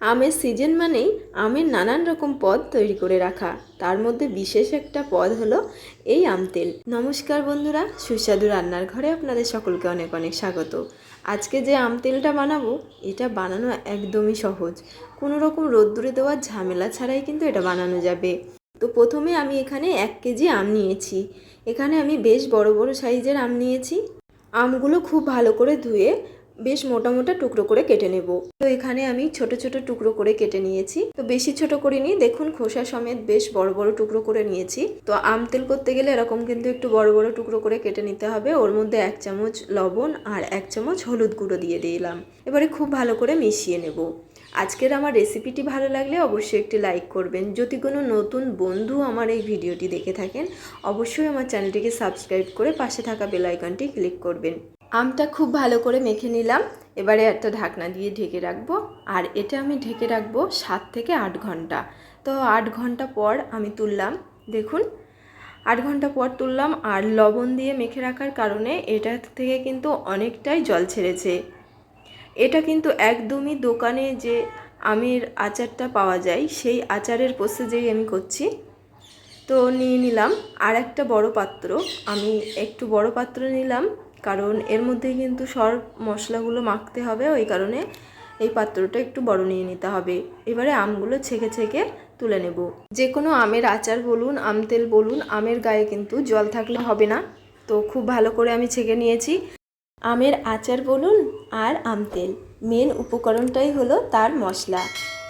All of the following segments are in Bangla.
আমের সিজন মানেই আমের নানান রকম পদ তৈরি করে রাখা। তার মধ্যে বিশেষ একটা পদ হলো এই আম তেল। নমস্কার বন্ধুরা, সুস্বাদু রান্নার ঘরে আপনাদের সকলকে অনেক অনেক স্বাগত। আজকে যে আম তেলটা বানাবো, এটা বানানো একদমই সহজ। কোনো রকম রোদ্দুরে দেওয়ার ঝামেলা ছাড়াই কিন্তু এটা বানানো যাবে। তো প্রথমে আমি এখানে এক কেজি আম নিয়েছি। এখানে আমি বেশ বড় বড় সাইজের আম নিয়েছি। আমগুলো খুব ভালো করে ধুয়ে বেশ মোটা মোটা টুকরো করে কেটে নেব। তো এখানে আমি ছোট ছোট টুকরো করে কেটে নিয়েছি। তো বেশি ছোট করিনি, দেখুন খোসা সমেত বেশ বড় বড় টুকরো করে নিয়েছি। তো আম তেল করতে গেলে এরকম কিন্তু একটু বড় বড় টুকরো করে কেটে নিতে হবে। ওর মধ্যে এক চামচ লবণ আর এক চামচ হলুদ গুঁড়ো দিয়ে দিলাম। এবারে খুব ভালো করে মিশিয়ে নেব। আজকের আমার রেসিপিটি ভালো লাগলে অবশ্যই একটি লাইক করবেন। যদি কোনো নতুন বন্ধু আমার এই ভিডিওটি দেখে থাকেন, অবশ্যই আমার চ্যানেলটিকে সাবস্ক্রাইব করে পাশে থাকা বেল আইকনটি ক্লিক করবেন। আমটা খুব ভালো করে মেখে নিলাম। এবারে একটা ঢাকনা দিয়ে ঢেকে রাখব। আর এটা আমি ঢেকে রাখব সাত থেকে আট ঘণ্টা। তো আট ঘণ্টা পর আমি তুললাম, দেখুন, আট ঘণ্টা পর তুললাম। আর লবণ দিয়ে মেখে রাখার কারণে এটা থেকে কিন্তু অনেকটাই জল ছেড়েছে। এটা কিন্তু একদমই দোকানে যে আমের আচারটা পাওয়া যায়, সেই আচারের প্রসেসেই আমি করছি। তো নিয়ে নিলাম। আর একটা বড় পাত্র, আমি একটু বড় পাত্র নিলাম। কারণ এর মধ্যে কিন্তু সব মশলাগুলো মাখতে হবে, ওই কারণে এই পাত্রটা একটু বড় নিয়ে নিতে হবে। এবারে আমগুলো ছেঁকে ছেঁকে তুলে নেব। যে কোনো আমের আচার বলুন, আম তেল বলুন, আমের গায়ে কিন্তু জল থাকলে হবে না। তো খুব ভালো করে আমি ছেঁকে নিয়েছি। আমের আচার বলুন আর আম তেল, মেন উপকরণটাই হলো তার মশলা।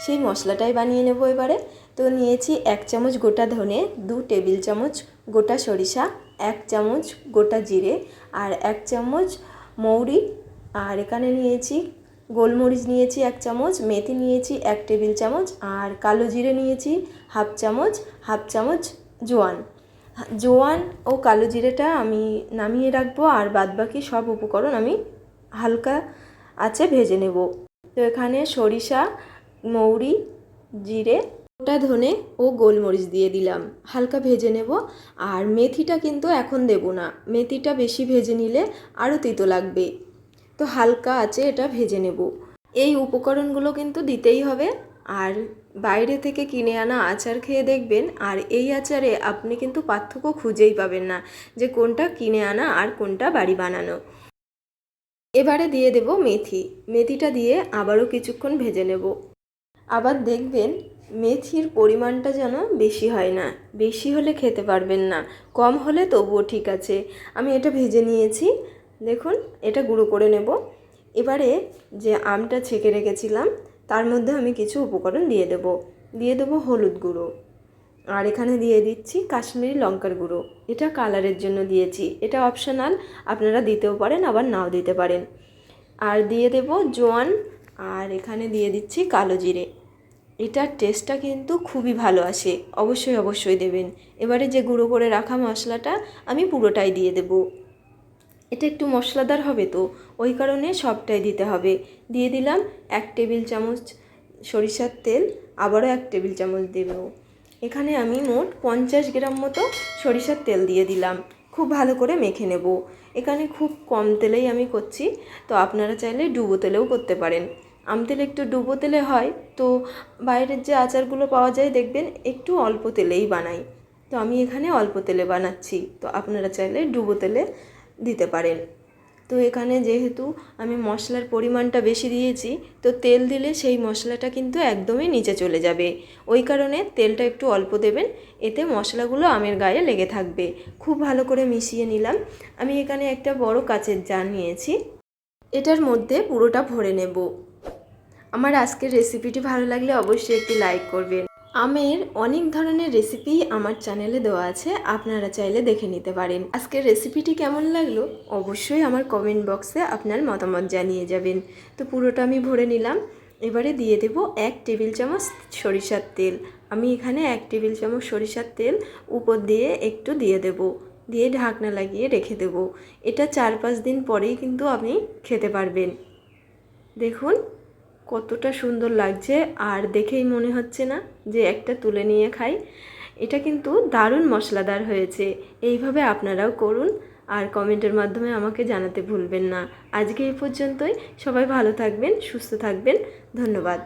সেই মশলাটাই বানিয়ে নেব এবারে। তো নিয়েছি এক চামচ গোটা ধনে, দু টেবিল চামচ গোটা সরিষা এক চামচ গোটা জিরে আর এক চামচ মৌরি। আর এখানে নিয়েছি গোলমরিচ নিয়েছি এক চামচ, মেথি নিয়েছি এক টেবিল চামচ, আর কালো জিরে নিয়েছি হাফ চামচ হাফ চামচ জোয়ান। জোয়ান ও কালো জিরেটা আমি নামিয়ে রাখব আর বাদবাকি সব উপকরণ আমি হালকা আছে ভেজে নেব। তো এখানে সরিষা, মৌরি, জিরে ওটা ধনে ও গোলমরিচ দিয়ে দিলাম। হালকা ভেজে নেব। আর মেথিটা কিন্তু এখন দেব না। মেথিটা বেশি ভেজে নিলে আরও তিতো লাগবে। তো হালকা আছে এটা ভেজে নেব। এই উপকরণগুলো কিন্তু দিতেই হবে। আর বাইরে থেকে কিনে আনা আচার খেয়ে দেখবেন, আর এই আচারে আপনি কিন্তু পার্থক্য খুঁজেই পাবেন না যে কোনটা কিনে আনা আর কোনটা বাড়ি বানানো। এবারে দিয়ে দেব মেথি। মেথিটা দিয়ে আবারও কিছুক্ষণ ভেজে নেব। আবার দেখবেন মেথির পরিমাণটা যেন বেশি হয় না। বেশি হলে খেতে পারবেন না। কম হলে তবুও ঠিক আছে। আমি এটা ভেজে নিয়েছি। দেখুন, এটা গুঁড়ো করে নেব। এবারে যে আমটা ছেঁকে রেখেছিলাম, তার মধ্যে আমি কিছু উপকরণ দিয়ে দেব। দিয়ে দেব হলুদ গুঁড়ো। আর এখানে দিয়ে দিচ্ছি কাশ্মীরি লঙ্কার গুঁড়ো। এটা কালারের জন্য দিয়েছি। এটা অপশনাল, আপনারা দিতেও পারেন, আবার নাও দিতে পারেন। আর দিয়ে দেব জোয়ান। আর এখানে দিয়ে দিচ্ছি কালো জিরে। এটার টেস্টটা কিন্তু খুবই ভালো আসে। অবশ্যই অবশ্যই দেবেন। এবারে যে গুঁড়ো করে রাখা মশলাটা আমি পুরোটাই দিয়ে দেব। এটা একটু মশলাদার হবে তো, ওই কারণে সবটাই দিতে হবে। দিয়ে দিলাম এক টেবিল চামচ সরিষার তেল, আবারও এক টেবিল চামচ দেব। এখানে আমি মোট পঞ্চাশ গ্রাম মতো সরিষার তেল দিয়ে দিলাম। খুব ভালো করে মেখে নেব। এখানে খুব কম তেলেই আমি করছি, তো আপনারা চাইলে ডুবো তেলেও করতে পারেন। আম তেল একটু ডুবো তেলে হয়, তো বাইরের যে আচারগুলো পাওয়া যায় দেখবেন একটু অল্প তেলেই বানাই। তো আমি এখানে অল্প তেলে বানাচ্ছি, তো আপনারা চাইলে ডুবো তেলে দিতে পারেন। তো এখানে যেহেতু আমি মশলার পরিমাণটা বেশি দিয়েছি, তো তেল দিলে সেই মশলাটা কিন্তু একদমই নিচে চলে যাবে। ওই কারণে তেলটা একটু অল্প দেবেন, এতে মশলাগুলো আমের গায়ে লেগে থাকবে। খুব ভালো করে মিশিয়ে নিলাম। আমি এখানে একটা বড় কাচের জার নিয়েছি। এটার মধ্যে পুরোটা ভরে নেব। আমার আজকের রেসিপিটি ভালো লাগলে অবশ্যই একটি লাইক করবেন। আমের অনেক ধরনের রেসিপি আমার চ্যানেলে দেওয়া আছে, আপনারা চাইলে দেখে নিতে পারেন। আজকের রেসিপিটি কেমন লাগল? অবশ্যই আমার কমেন্ট বক্সে আপনার মতামত জানিয়ে যাবেন। তো পুরোটা আমি ভরে নিলাম। এবারে দিয়ে দেব এক টেবিল চামচ সরিষার তেল। আমি এখানে এক টেবিল চামচ সরিষার তেল উপর দিয়ে একটু দিয়ে দেব। দিয়ে ঢাকনা লাগিয়ে রেখে দেব। এটা চার পাঁচ দিন পরেই কিন্তু আপনি খেতে পারবেন। দেখুন কতটা সুন্দর লাগছে, আর দেখেই মনে হচ্ছে না যে একটা তুলে নিয়ে খাই। এটা কিন্তু দারুণ মশলাদার হয়েছে, এইভাবে আপনারাও করুন, আর কমেন্টের মাধ্যমে আমাকে জানাতে ভুলবেন না। আজকে এই পর্যন্তই, সবাই ভালো থাকবেন, সুস্থ থাকবেন, ধন্যবাদ।